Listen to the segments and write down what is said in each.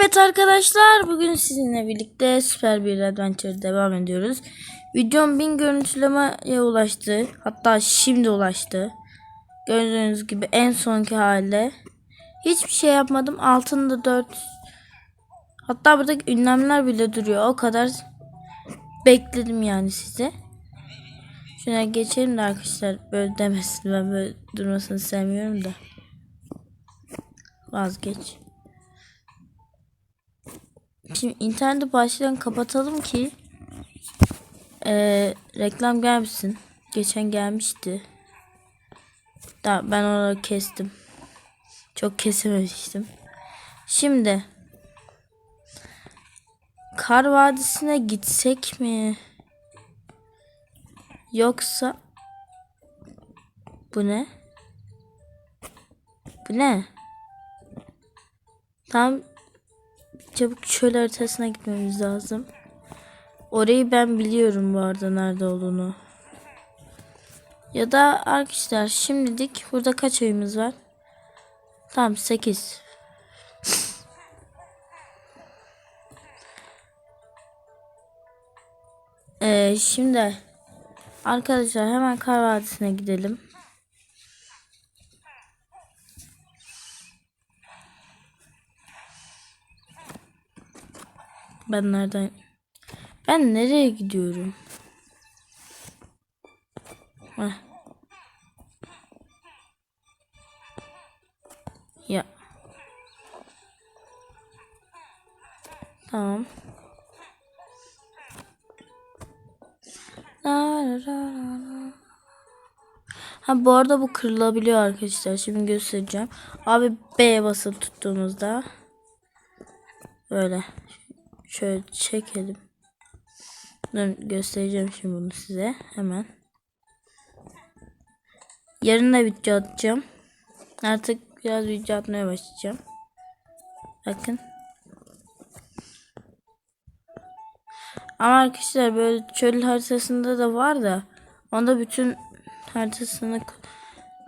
Evet arkadaşlar bugün sizinle birlikte süper bir adventure devam ediyoruz. Videom 1000 görüntülemeye ulaştı. Hatta şimdi ulaştı. Gördüğünüz gibi en sonki halde. Hiçbir şey yapmadım. Altında 4 Hatta burada ünlemler bile duruyor. O kadar bekledim yani size. Şuna geçelim de arkadaşlar böyle demesin. Ben böyle durmasını sevmiyorum da. Vazgeç. Şimdi interneti baştan kapatalım ki eee, reklam gelmesin. Geçen gelmişti. Da ben onu kestim. Çok kesememiştim. Şimdi Kar Vadisi'ne gitsek mi? Yoksa bu ne? Bu ne? Tam çabuk çöl haritasına gitmemiz lazım. Orayı ben biliyorum bu arada nerede olduğunu. Ya da arkadaşlar şimdilik burada kaç ayımız var? Tamam 8. Ee, şimdi arkadaşlar hemen Kar Vadisi'ne gidelim. Ben nereden? Ben nereye gidiyorum? Heh. Ya. Tamam. Ha bu arada bu kırılabiliyor arkadaşlar. Şimdi göstereceğim. Abi B basılı tuttuğumuzda böyle şöyle çekelim. Dur göstereceğim şimdi bunu size hemen. Yarın da video atacağım. Artık biraz video atmaya başlayacağım. Bakın. Ama arkadaşlar böyle çöl haritasında da var da onda bütün haritasını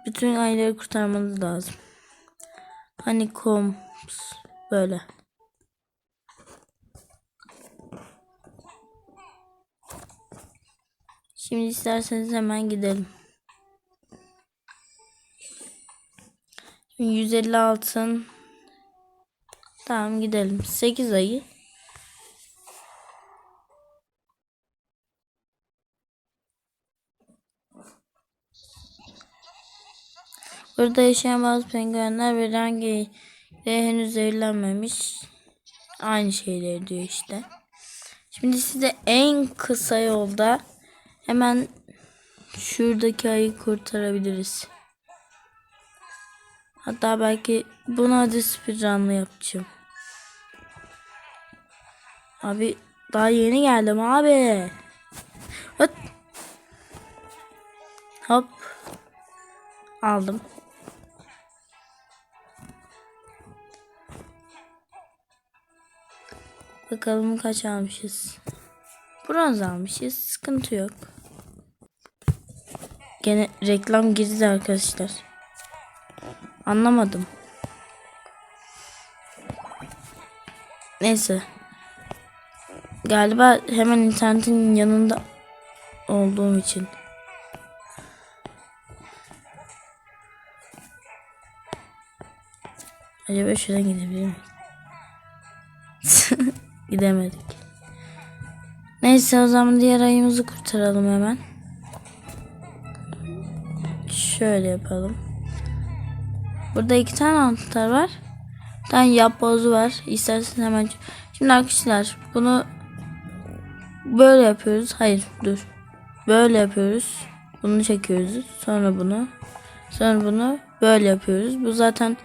bütün ayları kurtarmanız lazım. Hani koms böyle. Şimdi isterseniz hemen gidelim. Şimdi 150 altın. Tamam gidelim. 8 ayı. Burada yaşayan bazı penguenler ve rengi de henüz zehirlenmemiş. Aynı şeyleri diyor işte. Şimdi size en kısa yolda hemen şuradaki ayı kurtarabiliriz. Hatta belki bunu hadi speedrun'la yapacağım. Abi daha yeni geldim abi. Hop. Hop. Aldım. Bakalım kaç almışız. Bronz almışız. Sıkıntı yok. Gene reklam girdi arkadaşlar. Anlamadım. Neyse. Galiba hemen internetin yanında olduğum için. Acaba şuradan gidebilir miyim? Gidemedik. Neyse o zaman diğer ayımızı kurtaralım hemen. Şöyle yapalım. Burada iki tane anahtar var. Bir tane yapbozu var. İstersen hemen. Şimdi arkadaşlar bunu böyle yapıyoruz. Hayır dur. Böyle yapıyoruz. Bunu çekiyoruz. Sonra bunu. Sonra bunu böyle yapıyoruz. Bu zaten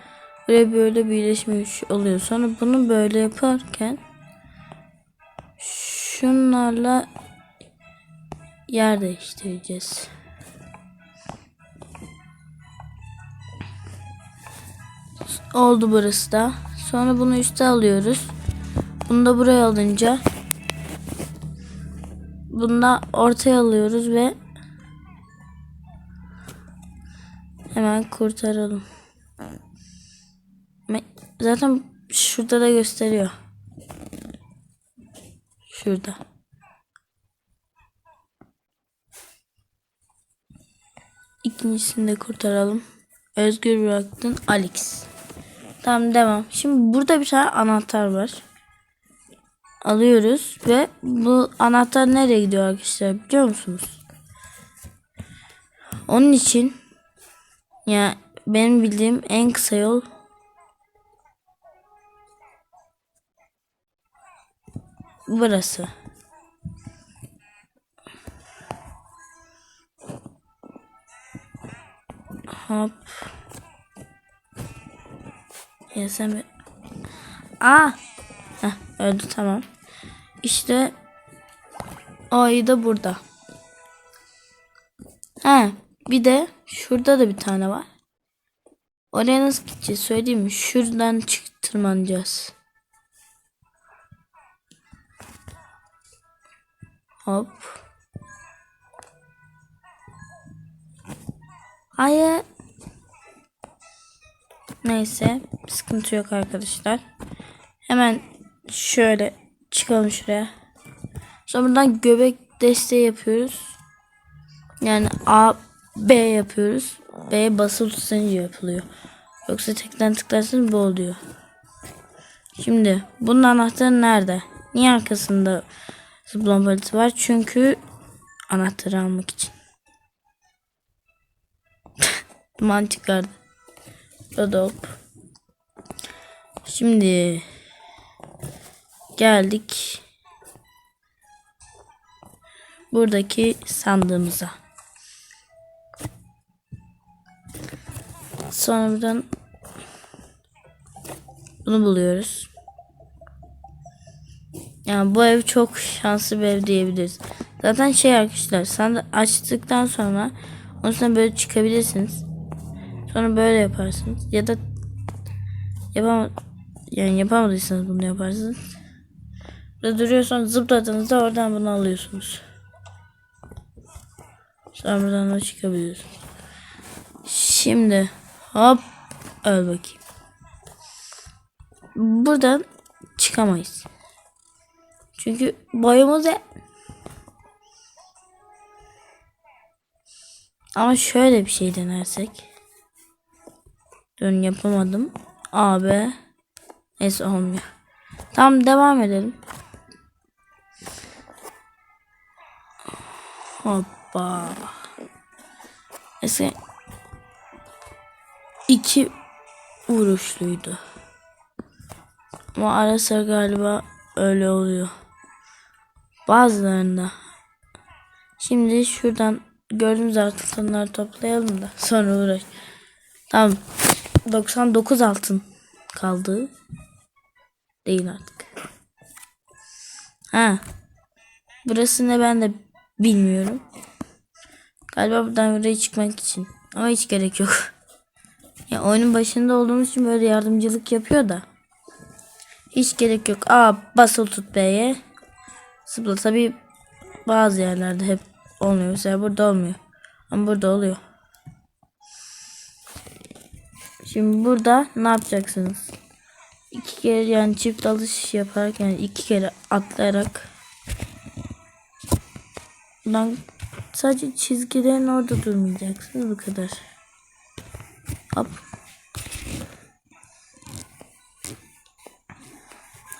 böyle böyle birleşmiş oluyor. Sonra bunu böyle yaparken şunlarla yer değiştireceğiz. Oldu burası da. Sonra bunu üste alıyoruz. Bunu da buraya alınca bunu da ortaya alıyoruz ve hemen kurtaralım. Zaten şurada da gösteriyor. Şurada. İkincisini de kurtaralım. Özgür bıraktın Alex. Tamam devam. Şimdi burada bir tane anahtar var. Alıyoruz ve bu anahtar nereye gidiyor arkadaşlar biliyor musunuz? Onun için ya benim bildiğim en kısa yol burası. Hop. Ya sen bir... Aa! Heh, öldü tamam. İşte ayı da burada. Ha, bir de şurada da bir tane var. Oraya nasıl gideceğiz söyleyeyim mi? Şuradan çık tırmanacağız. Hop. Hayır. Neyse. Sıkıntı yok arkadaşlar. Hemen şöyle çıkalım şuraya. Sonra buradan göbek desteği yapıyoruz. Yani A, B yapıyoruz. B basılı tutunca yapılıyor. Yoksa tekten tıklarsanız bu oluyor. Şimdi bunun anahtarı nerede? Niye arkasında zıplama paleti var? Çünkü anahtarı almak için. Mantık vardı. Dodop. Şimdi geldik buradaki sandığımıza. Sonra buradan bunu buluyoruz. Yani bu ev çok şanslı bir ev diyebiliriz. Zaten şey arkadaşlar sandığı açtıktan sonra onun böyle çıkabilirsiniz. Sonra böyle yaparsınız. Ya da yapam yani yapamadıysanız bunu yaparsınız. Burada duruyorsanız zıpladığınızda oradan bunu alıyorsunuz. Sonra buradan da çıkabiliyorsunuz. Şimdi hop öl bakayım. Buradan çıkamayız. Çünkü boyumuz e Ama şöyle bir şey denersek. Dön yapamadım. AB. Neyse olmuyor. Tamam devam edelim. Hoppa. Mesela iki vuruşluydu. Ama ara galiba öyle oluyor. Bazılarında. Şimdi şuradan gördüğümüz altınları toplayalım da sonra uğraş. Tamam. 99 altın kaldı. Değil artık. Ha. Burası ne ben de bilmiyorum. Galiba buradan buraya çıkmak için. Ama hiç gerek yok. Ya oyunun başında olduğumuz için böyle yardımcılık yapıyor da. Hiç gerek yok. Aa basılı tut B'ye. Zıpla tabi bazı yerlerde hep olmuyor. Mesela burada olmuyor. Ama burada oluyor. Şimdi burada ne yapacaksınız? İki kere yani çift alış yaparak yani iki kere atlayarak Buradan sadece çizgilerin orada durmayacaksınız bu kadar. Hop.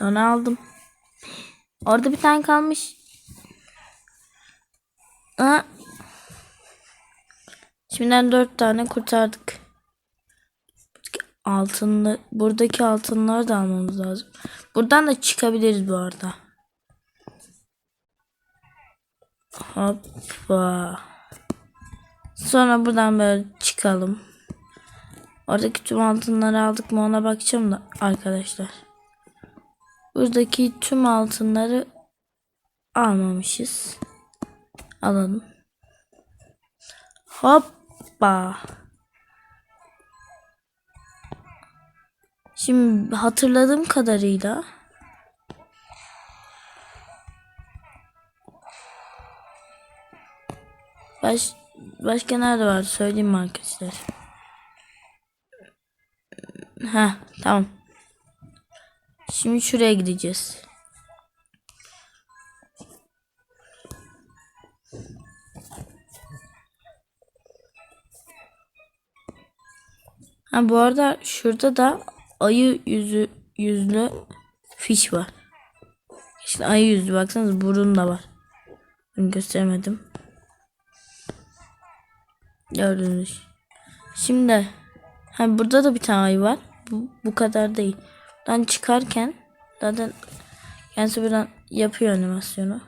Onu aldım. Orada bir tane kalmış. Aa. Şimdiden dört tane kurtardık. Altınlı, buradaki altınları da almamız lazım. Buradan da çıkabiliriz bu arada. Hoppa. Sonra buradan böyle çıkalım. Oradaki tüm altınları aldık mı ona bakacağım da arkadaşlar. Buradaki tüm altınları almamışız. Alalım. Hoppa. Şimdi hatırladığım kadarıyla baş, başka nerede var söyleyeyim mi arkadaşlar? Ha tamam. Şimdi şuraya gideceğiz. Ha bu arada şurada da ayı yüzü yüzlü fiş var. İşte ayı yüzlü baksanız burun da var. Ben gösteremedim. Gördünüz. Şimdi ha burada da bir tane ayı var. Bu, bu kadar değil. Buradan çıkarken zaten kendisi buradan yapıyor animasyonu.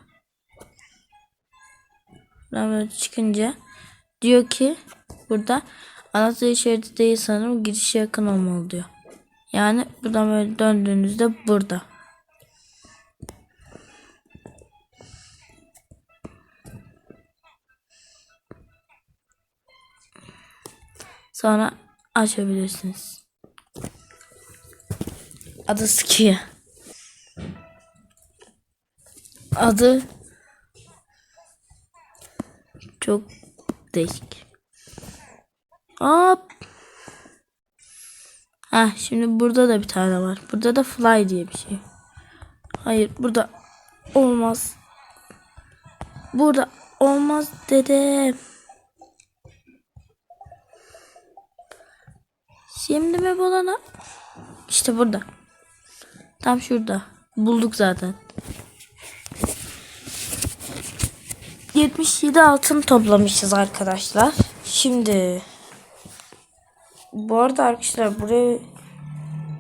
Buradan böyle çıkınca diyor ki burada anahtar şeridi değil sanırım girişe yakın olmalı diyor. Yani buradan böyle döndüğünüzde burada. Sonra açabilirsiniz. Adı Skia. Adı çok değişik. Hop. Ha şimdi burada da bir tane var. Burada da fly diye bir şey. Hayır burada olmaz. Burada olmaz dedim. Şimdi mi bulana? İşte burada. Tam şurada. Bulduk zaten. 77 altın toplamışız arkadaşlar. Şimdi bu arada arkadaşlar burayı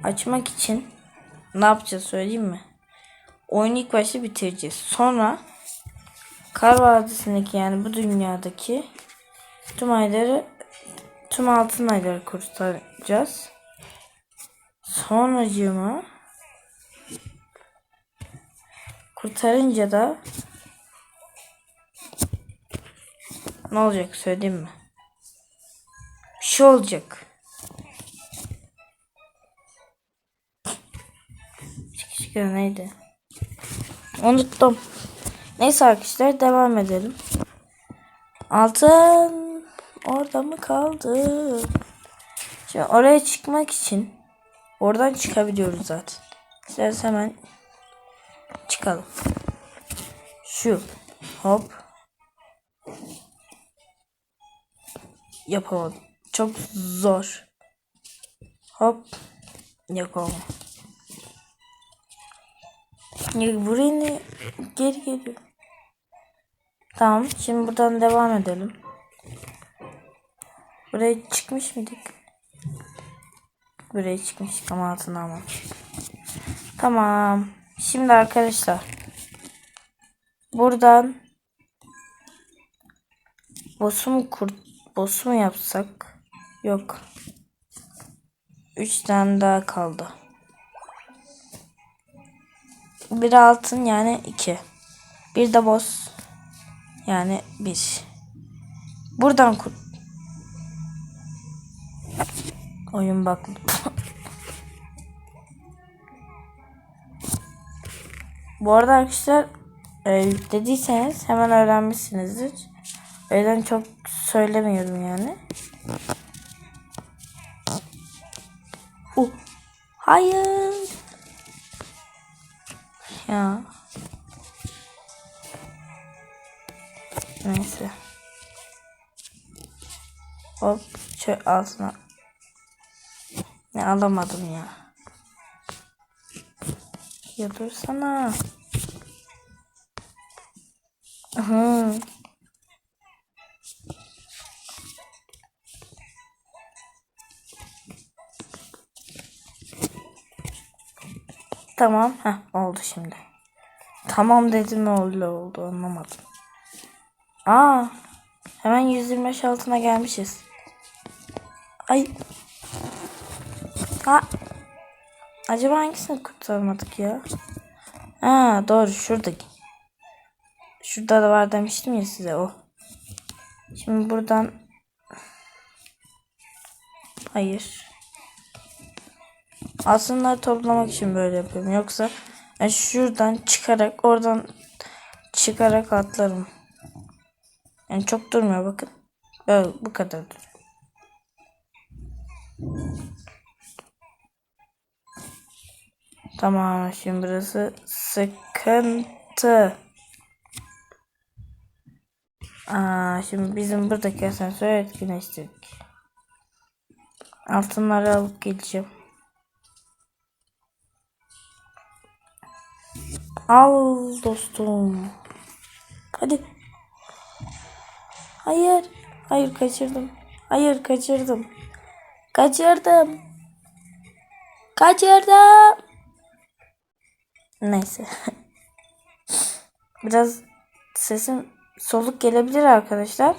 açmak için ne yapacağız söyleyeyim mi? Oyunu ilk başta bitireceğiz. Sonra Kar Vadisi'ndeki yani bu dünyadaki tüm ayları tüm altın ayları kurtaracağız. Sonracığıma kurtarınca da ne olacak söyleyeyim mi? Bir şey olacak. Çıkışkı neydi? Unuttum. Neyse arkadaşlar devam edelim. Altın orada mı kaldı? Şimdi oraya çıkmak için oradan çıkabiliyoruz zaten. İsterseniz hemen çıkalım. Şu hop yapamadım. Çok zor. Hop yapamam. Ya buraya ne? Geri geliyor. Tamam. Şimdi buradan devam edelim. Buraya çıkmış mıydık? Buraya çıkmıştık ama altına ama. Tamam. Şimdi arkadaşlar. Buradan boss'u kurt boss'u yapsak? Yok. Üç tane daha kaldı. Bir altın yani iki. Bir de boss yani bir. Buradan kur. Oyun bak. Bu arada arkadaşlar e, yüklediyseniz hemen öğrenmişsinizdir. O yüzden çok söylemiyorum yani. Uh. Hayır. Ya. Neyse. Hop şöyle altına. Ne alamadım ya. Ya dursana. Aha. Tamam. Heh, oldu şimdi. Tamam dedim oldu oldu anlamadım. Aa, hemen 125 altına gelmişiz. Ay. Ha. Acaba hangisini kurtarmadık ya? Ha doğru şuradaki. Şurada da var demiştim ya size o. Şimdi buradan Hayır. Aslında toplamak için böyle yapıyorum. Yoksa ben şuradan çıkarak oradan çıkarak atlarım. Yani çok durmuyor bakın. Böyle bu kadar duruyor. Tamam şimdi burası sıkıntı. Aa, şimdi bizim buradaki asansörü etkinleştirdik. Altınları alıp geleceğim. Al dostum. Hadi. Hayır. Hayır kaçırdım. Hayır kaçırdım. Kaçırdım. Kaçırdım. Neyse. Biraz sesim soluk gelebilir arkadaşlar.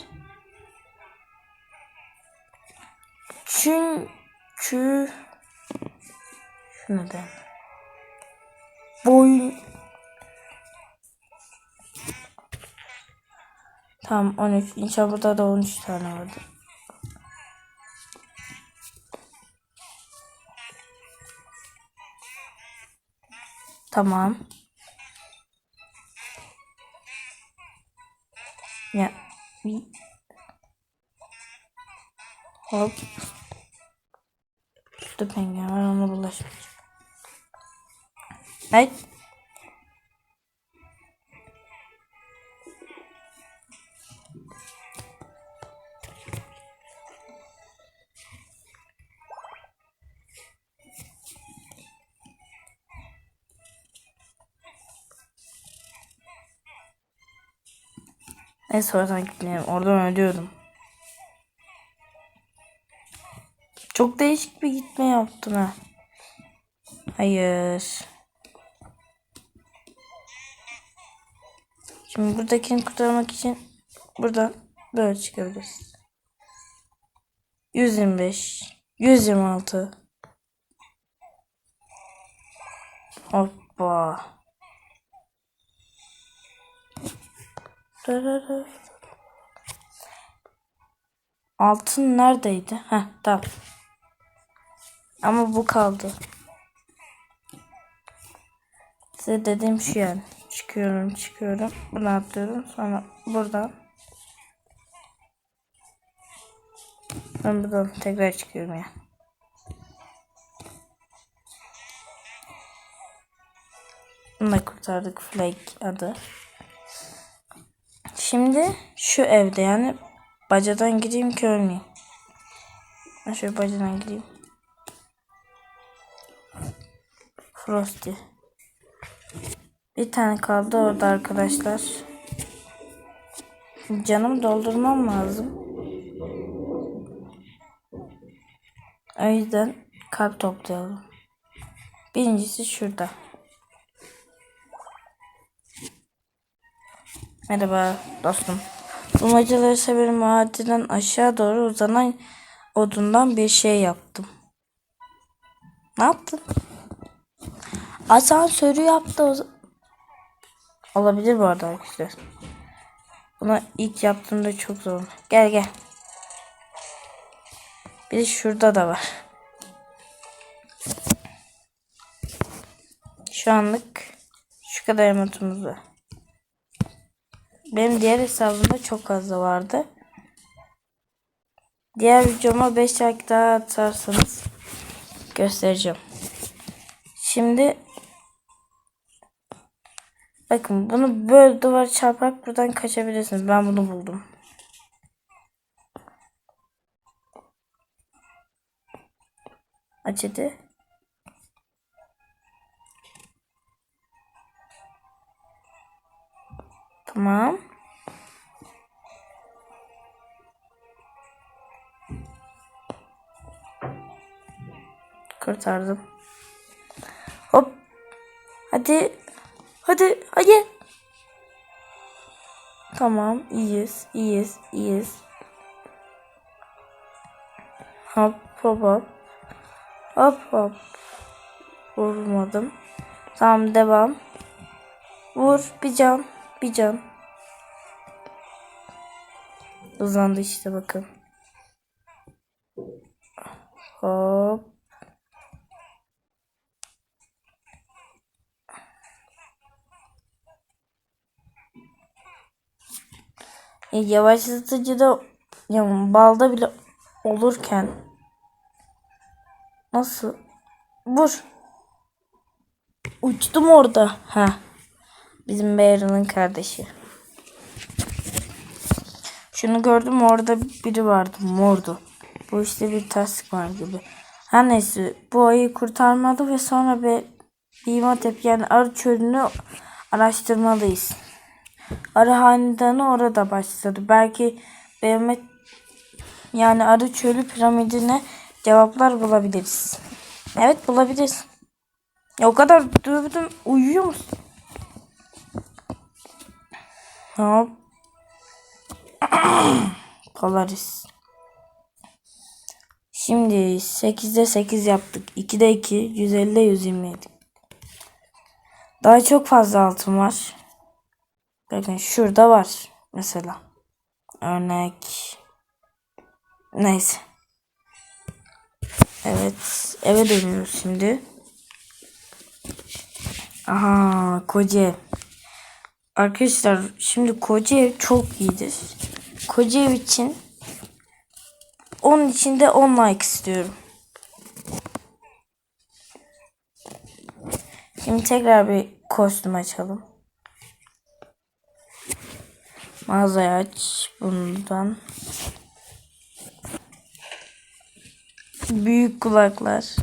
Çünkü şu neden? Boyun Tamam 13. İnşallah burada da 13 tane vardı. Tamam. Ya. Hop. Şurada penguen var ona bulaşmayacağım. Ay. En sonradan gitmeyelim. Oradan ölüyordum. Çok değişik bir gitme yaptım ha. Hayır. Şimdi buradakini kurtarmak için buradan böyle çıkabiliriz. 125 126 Hoppa. Altın neredeydi? Heh tamam. Ama bu kaldı. Size dediğim şu yani. Çıkıyorum çıkıyorum. Bunu atlıyorum. Sonra buradan. Ben buradan tekrar çıkıyorum ya. Bunu da kurtardık. Flag adı. Şimdi şu evde yani bacadan gireyim ki ölmeyeyim. Ben şöyle bacadan gireyim. Frosty. Bir tane kaldı orada arkadaşlar. Canım doldurmam lazım. O yüzden kalp toplayalım. Birincisi şurada. Merhaba dostum. Bulmacaları severim vadiden aşağı doğru uzanan odundan bir şey yaptım. Ne yaptın? Asansörü yaptı. Olabilir bu arada arkadaşlar. Buna ilk yaptığımda çok zor. Gel gel. Bir de şurada da var. Şu anlık şu kadar emotumuz var. Benim diğer hesabımda çok fazla vardı. Diğer videoma 5 like daha atarsanız göstereceğim. Şimdi bakın bunu böyle duvar çarparak buradan kaçabilirsiniz. Ben bunu buldum. Aç Tamam. Kurtardım. Hop. Hadi. Hadi. Hadi. Tamam. iyiyiz. iyiyiz. iyiyiz. Hop hop hop. Hop hop. Vurmadım. Tamam devam. Vur. Bir can. Bir can. Hızlandı işte bakın. Hop. E, yavaşlatıcı da ya balda bile olurken nasıl vur Uçtum orada. Ha. Bizim Bear'ın kardeşi. Şunu gördüm orada biri vardı mordu. Bu işte bir tasdik var gibi. Her neyse bu ayı kurtarmadı ve sonra bir Bimatep yani arı çölünü araştırmalıyız. Arı hanedanı orada başladı. Belki Mehmet yani arı çölü piramidine cevaplar bulabiliriz. Evet bulabiliriz. O kadar dövdüm. Uyuyor musun? Hop. Polaris. Şimdi 8'de 8 yaptık. 2'de 2. 150'de 127. Daha çok fazla altın var. Bakın şurada var. Mesela. Örnek. Neyse. Evet. Eve dönüyoruz şimdi. Aha koca. Arkadaşlar şimdi koca ev çok iyidir. Koca ev için onun için de 10 like istiyorum. Şimdi tekrar bir kostüm açalım. Mağazayı aç bundan. Büyük kulaklar.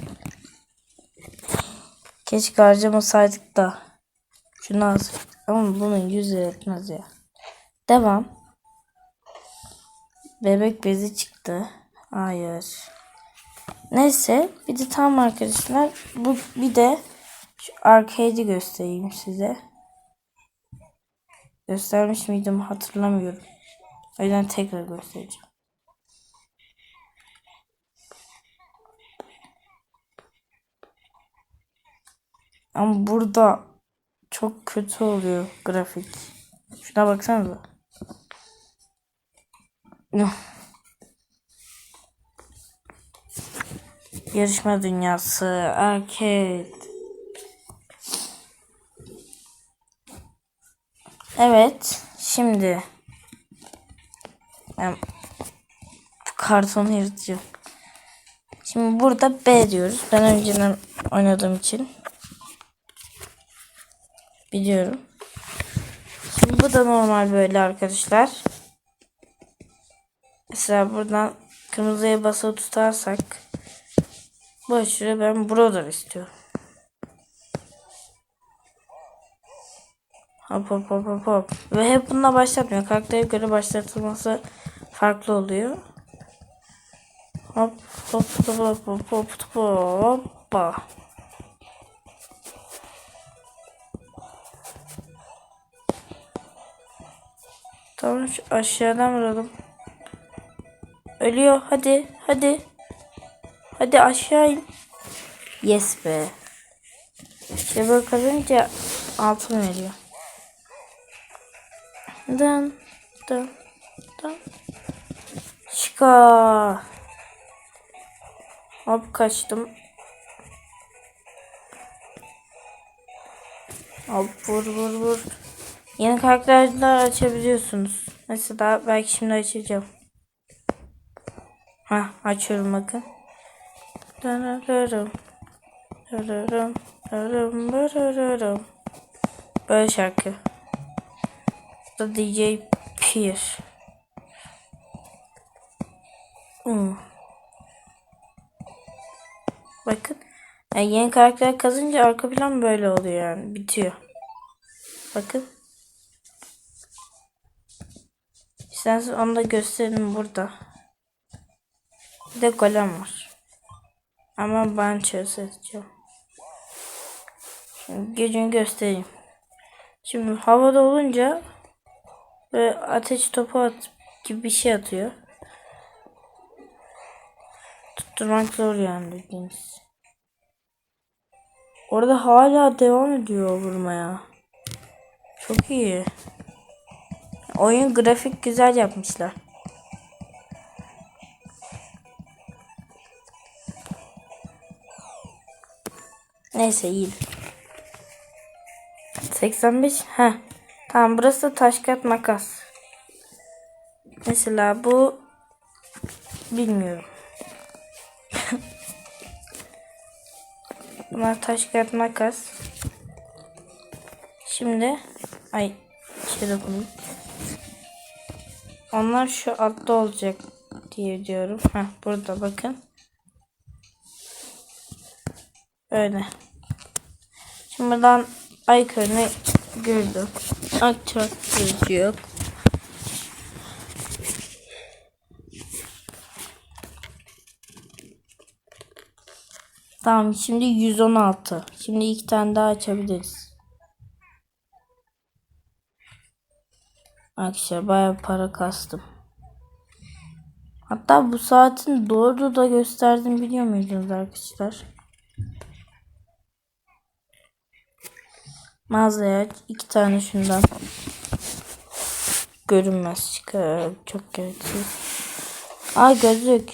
Keşke harcamasaydık da. Şunu alsaydık. Ama bunun yüzü etmez ya. Devam. Bebek bezi çıktı. Hayır. Neyse. Bir de tam arkadaşlar. Bu bir de şu arcade'i göstereyim size. Göstermiş miydim hatırlamıyorum. O yüzden tekrar göstereceğim. Ama burada çok kötü oluyor grafik. Şuna baksanıza. Yarışma dünyası, arcade. Evet, şimdi ben kartonu yırtacağım. Şimdi burada B diyoruz. Ben önceden oynadığım için biliyorum. Şimdi bu da normal böyle arkadaşlar. Mesela buradan kırmızıya basılı tutarsak başlıyor. Ben brother istiyorum. Hop hop hop hop hop. Ve hep bununla başlatmıyor. Karaktere göre başlatılması farklı oluyor. Hop hop hop hop hop hop hop hoppa. Tamam şu aşağıdan vuralım. Ölüyor. Hadi. Hadi. Hadi aşağı in. Yes be. İşte böyle kazanınca altın veriyor. Dın. Dın. Dın. Şika. Hop kaçtım. Hop vur vur vur. Yeni karakterler açabiliyorsunuz. Mesela belki şimdi açacağım. Ha açıyorum bakın. Böyle şarkı. Bu DJ Pier. Hmm. Bakın. Yani yeni karakter kazınca arka plan böyle oluyor yani. Bitiyor. Bakın. İsterseniz onu da gösterelim burada. Bir de golem var. Ama ben çözeceğim. Şimdi gücünü göstereyim. Şimdi havada olunca böyle ateş topu at gibi bir şey atıyor. Tutturmak zor yani bildiğiniz. Orada hala devam ediyor vurmaya. Çok iyi. Oyun grafik güzel yapmışlar. Neyse iyi. 85. Ha. Tamam burası taş kağıt makas. Mesela bu bilmiyorum. Bunlar taş kağıt makas. Şimdi ay şey dokunayım. Onlar şu altta olacak diye diyorum. Heh, burada bakın. Öyle. Şimdi buradan Aykırı'nı gördüm. Akçak yazıyor. Tamam şimdi 116. Şimdi iki tane daha açabiliriz. Arkadaşlar bayağı para kastım. Hatta bu saatin doğru da gösterdim biliyor muydunuz arkadaşlar? Mağazaya iki tane şundan görünmez çıkar. Çok gereksiz. Aa gözlük.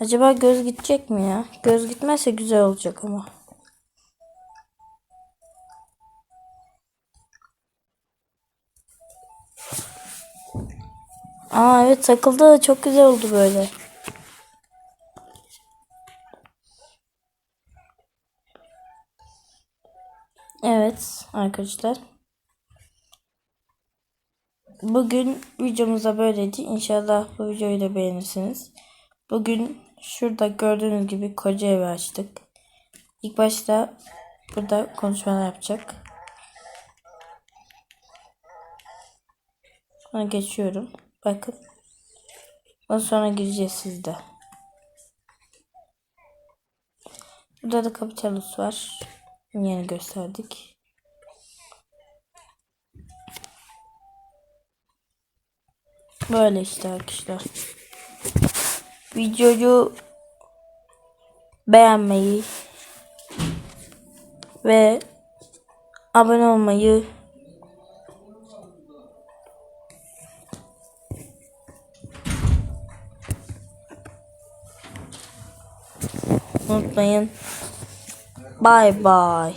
Acaba göz gidecek mi ya? Göz gitmezse güzel olacak ama. Aa evet takıldı. Çok güzel oldu böyle. Evet arkadaşlar. Bugün videomuzda böyleydi. İnşallah bu videoyu da beğenirsiniz. Bugün şurada gördüğünüz gibi koca evi açtık. İlk başta burada konuşmalar yapacak. Sonra geçiyorum. Bakın. Ondan sonra gireceğiz sizde. Burada da Kapitalus var. Yeni gösterdik. Böyle işte arkadaşlar. Videoyu beğenmeyi ve abone olmayı unutmayın. Bye bye.